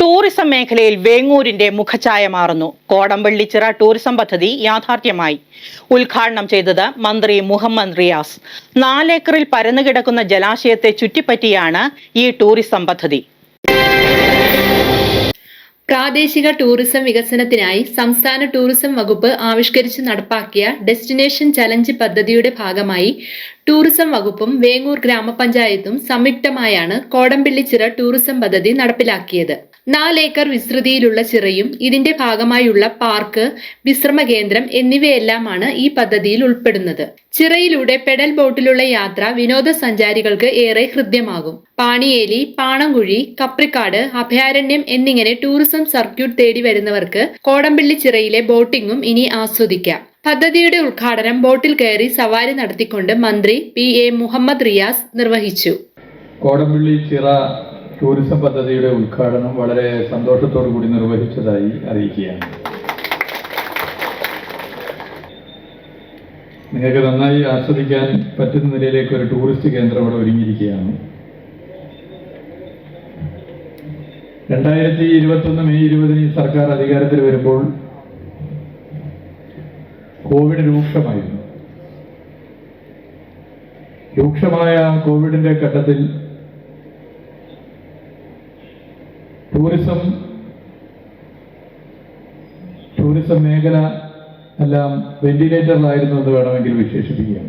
Tourism മേഖലയിൽ വേങ്ങൂരിന്റെ മുഖഛായ മാറുന്നു. കോടമ്പള്ളിച്ചിറ tourism പദ്ധതി യാഥാർത്ഥ്യമായി. ഉദ്ഘാടനം ചെയ്തത് മന്ത്രി മുഹമ്മദ് റിയാസ്. നാലേക്കറിൽ പരന്നുകിടക്കുന്ന ജലാശയത്തെ ചുറ്റിപ്പറ്റിയാണ് ഈ ടൂറിസം പദ്ധതി. പ്രാദേശിക ടൂറിസം വികസനത്തിനായി സംസ്ഥാന ടൂറിസം വകുപ്പ് ആവിഷ്കരിച്ച് നടപ്പാക്കിയ ഡെസ്റ്റിനേഷൻ ചലഞ്ച് പദ്ധതിയുടെ ഭാഗമായി ടൂറിസം വകുപ്പും വേങ്ങൂർ ഗ്രാമപഞ്ചായത്തും സംയുക്തമായാണ് കോടമ്പള്ളിച്ചിറ ടൂറിസം പദ്ധതി നടപ്പിലാക്കിയത്. നാലേക്കർ വിസ്തൃതിയിലുള്ള ചിറയും ഇതിന്റെ ഭാഗമായുള്ള പാർക്ക് വിശ്രമ കേന്ദ്രം എന്നിവയെല്ലാമാണ് ഈ പദ്ധതിയിൽ ഉൾപ്പെടുന്നത്. ചിറയിലൂടെ പെഡൽ ബോട്ടിലുള്ള യാത്ര വിനോദസഞ്ചാരികൾക്ക് ഏറെ ഹൃദ്യമാകും. പാണിയേലി പാണംകുഴി കപ്രിക്കാട് അഭയാരണ്യം എന്നിങ്ങനെ ടൂറിസം സർക്യൂട്ട് തേടി വരുന്നവർക്ക് കോടമ്പള്ളി ചിറയിലെ ബോട്ടിംഗും ഇനി ആസ്വദിക്കാം. പദ്ധതിയുടെ ഉദ്ഘാടനം ബോട്ടിൽ കയറി സവാരി നടത്തിക്കൊണ്ട് മന്ത്രി പി എ മുഹമ്മദ് റിയാസ് നിർവഹിച്ചു. കോടമ്പള്ളി ചിറ ടൂറിസം പദ്ധതിയുടെ ഉദ്ഘാടനം വളരെ സന്തോഷത്തോടു കൂടി നിർവഹിച്ചതായി അറിയിക്കുകയാണ്. നിങ്ങൾക്ക് നന്നായി ആസ്വദിക്കാൻ പറ്റുന്ന നിലയിലേക്ക് ഒരു ടൂറിസ്റ്റ് കേന്ദ്രം ഇവിടെ ഒരുങ്ങിയിരിക്കുകയാണ്. രണ്ടായിരത്തി ഇരുപത്തൊന്ന് മെയ് ഇരുപതിന് സർക്കാർ അധികാരത്തിൽ വരുമ്പോൾ കോവിഡ് രൂക്ഷമായിരുന്നു. രൂക്ഷമായ കോവിഡിന്റെ ഘട്ടത്തിൽ ടൂറിസം ടൂറിസം മേഖല എല്ലാം വെന്റിലേറ്ററിലായിരുന്നു എന്ന് വേണമെങ്കിൽ വിശേഷിപ്പിക്കാം.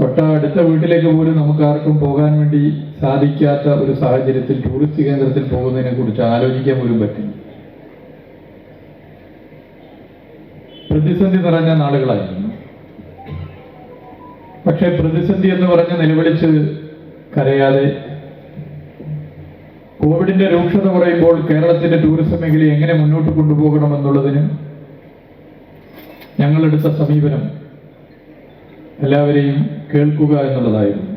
തൊട്ട അടുത്ത വീട്ടിലേക്ക് പോലും നമുക്ക് ആർക്കും പോകാൻ വേണ്ടി സാധിക്കാത്ത ഒരു സാഹചര്യത്തിൽ ടൂറിസ്റ്റ് കേന്ദ്രത്തിൽ പോകുന്നതിനെ കുറിച്ച് ആലോചിക്കാൻ പോലും പറ്റില്ല. പ്രതിസന്ധി നിറഞ്ഞ നാളുകളായിരുന്നു. പക്ഷേ പ്രതിസന്ധി എന്ന് പറഞ്ഞ് നിലവിളിച്ച് കരയാതെ കോവിഡിന്റെ രൂക്ഷത കുറയുമ്പോൾ കേരളത്തിന്റെ ടൂറിസം മേഖലയെ എങ്ങനെ മുന്നോട്ട് കൊണ്ടുപോകണം എന്നുള്ളതിന് ഞങ്ങളെടുത്ത സമീപനം എല്ലാവരെയും കേൾക്കുക എന്നുള്ളതായിരുന്നു.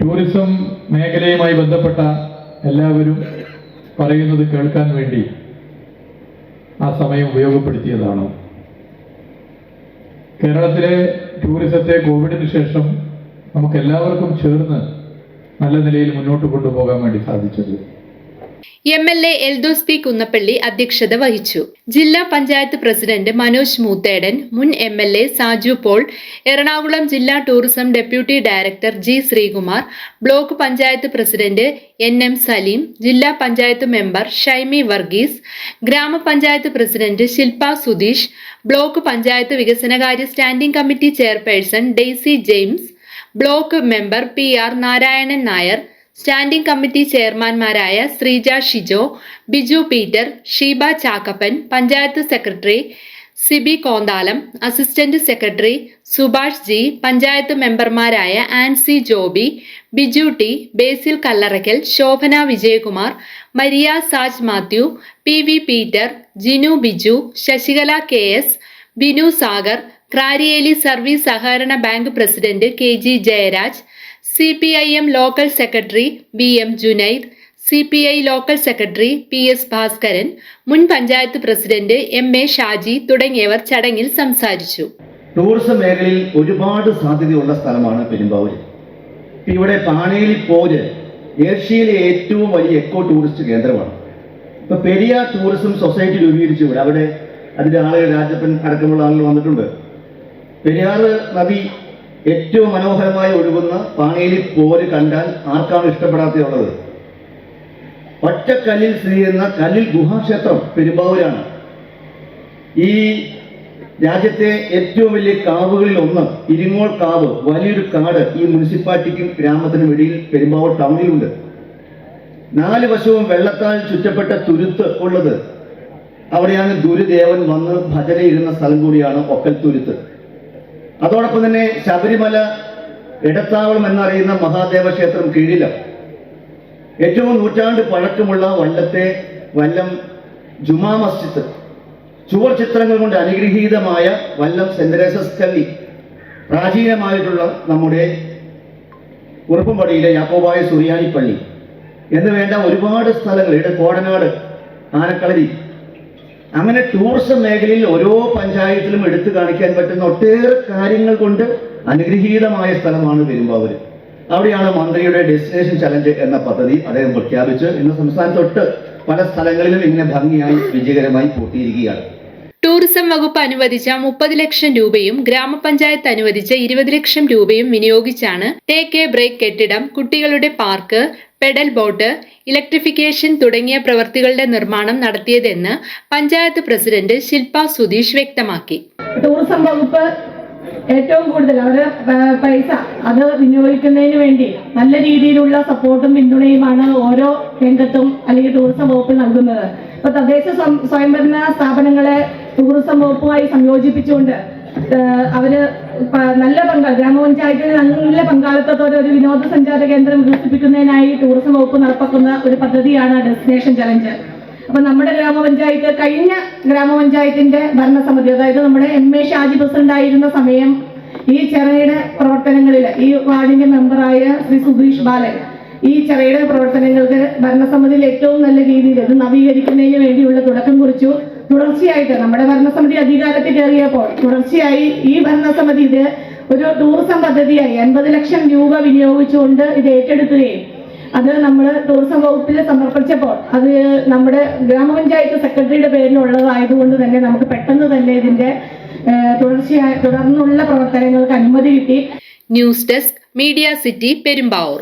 ടൂറിസം മേഖലയുമായി ബന്ധപ്പെട്ട എല്ലാവരും പറയുന്നത് കേൾക്കാൻ വേണ്ടി ആ സമയം ഉപയോഗപ്പെടുത്തിയതാണ്. കേരളത്തിലെ ടൂറിസത്തെ കോവിഡിന് ശേഷം നമുക്ക് എല്ലാവർക്കും ചേർന്ന് നല്ല നിലയിൽ മുന്നോട്ട് കൊണ്ടുപോകാൻ വേണ്ടി സാധിച്ചത്. M L A Eldhose P Kunnappilly അധ്യക്ഷത വഹിച്ചു. ജില്ലാ പഞ്ചായത്ത് പ്രസിഡന്റ് മനോജ് മൂത്തേടൻ മുൻ M L A Saju Paul Ernakulam ജില്ലാ tourism deputy director G Sreekumar block panchayat president N M Saleem ജില്ലാ panchayat member Shymi Varghese grama panchayat president Shilpa Sudheesh block panchayat വികസനകാര്യ standing committee chairperson Daisy James block member P R Narayanan Nair standing committee ചെയർമാൻമാരായ Sreeja Shijo Biju Peter Sheeba Chakkappan panchayat secretary Siby Konthalam assistant secretary Subhash G panchayat മെമ്പർമാരായ Ancy Joby Biju T Basil Kallarakkal Shobhana Vijayakumar Maria Saj Mathew P V Peter Jinu Biju Sasikala K S Binu Sagar Krariyeli service സഹകരണ bank president K G Jayaraj C P I M local secretary V M Junaid C P I local secretary P S Bhaskaran മുൻ panchayat president M A Shaji തുടങ്ങിയവർ ചടങ്ങിൽ സംസാരിച്ചു. Tourism മേഖലയിൽ ഒരുപാട് സാധ്യതയുള്ള സ്ഥലമാണ് പെരുമ്പാവൂർ ഇപ്പൊ ഇവിടെ പാണേലി പോര് ഏഷ്യയിലെ ഏറ്റവും വലിയ എക്കോ ടൂറിസ്റ്റ് കേന്ദ്രമാണ്. ഇപ്പൊ പെരിയ ടൂറിസം സൊസൈറ്റി രൂപീകരിച്ചു ഇവിടെ. അവിടെ അതിന്റെ ആളുകൾ രാജപ്പൻ അടക്കമുള്ള ആളുകൾ വന്നിട്ടുണ്ട്. പെരിയാർ നദി ഏറ്റവും മനോഹരമായി ഒഴുകുന്ന പാണേലി പോര് കണ്ടാൽ ആർക്കാണ് ഇഷ്ടപ്പെടാത്തുള്ളത് ഒറ്റക്കല്ലിൽ സ്ഥിതി ചെയ്യുന്ന കല്ലിൽ ഗുഹാക്ഷേത്രം പെരുമ്പാവൂരാണ്. ഈ രാജ്യത്തെ ഏറ്റവും വലിയ കാവുകളിൽ ഒന്ന് ഇരിങ്ങോൾ കാവ് വലിയൊരു കാട് ഈ മുനിസിപ്പാലിറ്റിക്കും ഗ്രാമത്തിനും ഇടയിൽ പെരുമ്പാവൂർ ടൗണിലുണ്ട്. നാല് വശവും വെള്ളത്താൽ ചുറ്റപ്പെട്ട തുരുത്ത് ഉള്ളത്. അവിടെയാണ് ഗുരുദേവൻ വന്ന് ഭജന ഇരുന്ന സ്ഥലം കൂടിയാണ് ഒക്കൽ തുരുത്ത്. അതോടൊപ്പം തന്നെ ശബരിമല ഇടത്താവളം എന്നറിയുന്ന മഹാദേവ ക്ഷേത്രം കീഴിലും ഏറ്റവും നൂറ്റാണ്ട് പഴക്കമുള്ള വല്ലത്തെ വല്ലം ജുമാ മസ്ജിദ് ചുവർ ചിത്രങ്ങൾ കൊണ്ട് അനുഗ്രഹീതമായ വല്ലം സെന്റ് കവി പ്രാചീനമായിട്ടുള്ള നമ്മുടെ ഉറുപ്പുംപടിയിലെ യാക്കോബായ സുറിയാനി പള്ളി എന്ന് വേണ്ട ഒരുപാട് സ്ഥലങ്ങൾ ഇവിടെ കോടനാട് ആനക്കളരി അങ്ങനെ ടൂറിസം മേഖലയിൽ ഓരോ പഞ്ചായത്തിലും എടുത്തു കാണിക്കാൻ പറ്റുന്ന ഒട്ടേറെ കാര്യങ്ങൾ കൊണ്ട് അനുഗ്രഹീതമായ സ്ഥലമാണ് പെരുമ്പാവൂര്. അവിടെയാണ് മന്ത്രിയുടെ ഡെസ്റ്റിനേഷൻ ചലഞ്ച് എന്ന പദ്ധതി അദ്ദേഹം പ്രഖ്യാപിച്ച് ഇന്ന് സംസ്ഥാനത്തൊട്ട് പല സ്ഥലങ്ങളിലും ഇങ്ങനെ ഭംഗിയായി വിജയകരമായി പൂർത്തീകരിക്കുകയാണ്. ടൂറിസം വകുപ്പ് അനുവദിച്ച മുപ്പത് ലക്ഷം രൂപയും ഗ്രാമപഞ്ചായത്ത് അനുവദിച്ച ഇരുപത് ലക്ഷം രൂപയും വിനിയോഗിച്ചാണ് ടേക്ക് എ ബ്രേക്ക് കെട്ടിടം കുട്ടികളുടെ പാർക്ക് പെഡൽ ബോട്ട് ഇലക്ട്രിഫിക്കേഷൻ തുടങ്ങിയ പ്രവൃത്തികളുടെ നിർമ്മാണം നടത്തിയതെന്ന് പഞ്ചായത്ത് പ്രസിഡന്റ് ശില്പ സുധീഷ് വ്യക്തമാക്കി. ടൂറിസം വകുപ്പ് ഏറ്റവും കൂടുതൽ അവർ പൈസ അത് വിനിയോഗിക്കുന്നതിന് വേണ്ടി നല്ല രീതിയിലുള്ള സപ്പോർട്ടും പിന്തുണയുമാണ് ഓരോ രംഗത്തും അല്ലെങ്കിൽ ടൂറിസം വകുപ്പ് നൽകുന്നത്. ഇപ്പൊ തദ്ദേശ സ്വം- സ്വയംഭരണ സ്ഥാപനങ്ങളെ ടൂറിസം വകുപ്പുമായി സംയോജിപ്പിച്ചുകൊണ്ട് അവർ നല്ല പങ്കാളി ഗ്രാമപഞ്ചായത്തിന് നല്ല പങ്കാളിത്തത്തോടെ ഒരു വിനോദസഞ്ചാര കേന്ദ്രം വികസിപ്പിക്കുന്നതിനായി ടൂറിസം വകുപ്പ് നടപ്പാക്കുന്ന ഒരു പദ്ധതിയാണ് ഡെസ്റ്റിനേഷൻ ചലഞ്ച് അപ്പൊ നമ്മുടെ ഗ്രാമപഞ്ചായത്ത് കഴിഞ്ഞ ഗ്രാമപഞ്ചായത്തിന്റെ ഭരണസമിതി അതായത് നമ്മുടെ എം എ ഷാജി പ്രസിഡന്റ് ആയിരുന്ന സമയം ഈ ചെറയുടെ പ്രവർത്തനങ്ങളിൽ ഈ വാർഡിന്റെ മെമ്പറായ ശ്രീ സുധീഷ് ബാലൻ ഈ ചെറയുടെ പ്രവർത്തനങ്ങൾക്ക് ഭരണസമിതിയിൽ ഏറ്റവും നല്ല രീതിയിൽ ഇത് നവീകരിക്കുന്നതിന് വേണ്ടിയുള്ള തുടക്കം കുറിച്ചു. തുടർച്ചയായിട്ട് നമ്മുടെ ഭരണസമിതി അധികാരത്തിൽ കയറിയപ്പോൾ തുടർച്ചയായി ഈ ഭരണസമിതി ഇത് ഒരു ടൂറിസം പദ്ധതിയായി അൻപത് ലക്ഷം രൂപ വിനിയോഗിച്ചുകൊണ്ട് ഇത് ഏറ്റെടുക്കുകയും അത് നമ്മൾ ടൂറിസം വകുപ്പിൽ സമർപ്പിച്ചപ്പോൾ അത് നമ്മുടെ ഗ്രാമപഞ്ചായത്ത് സെക്രട്ടറിയുടെ പേരിലുള്ളതായതുകൊണ്ട് തന്നെ നമുക്ക് പെട്ടെന്ന് തന്നെ ഇതിന്റെ തുടർച്ചയായ തുടർന്നുള്ള പ്രവർത്തനങ്ങൾക്ക് അനുമതി കിട്ടി. News desk media city Perumbavoor.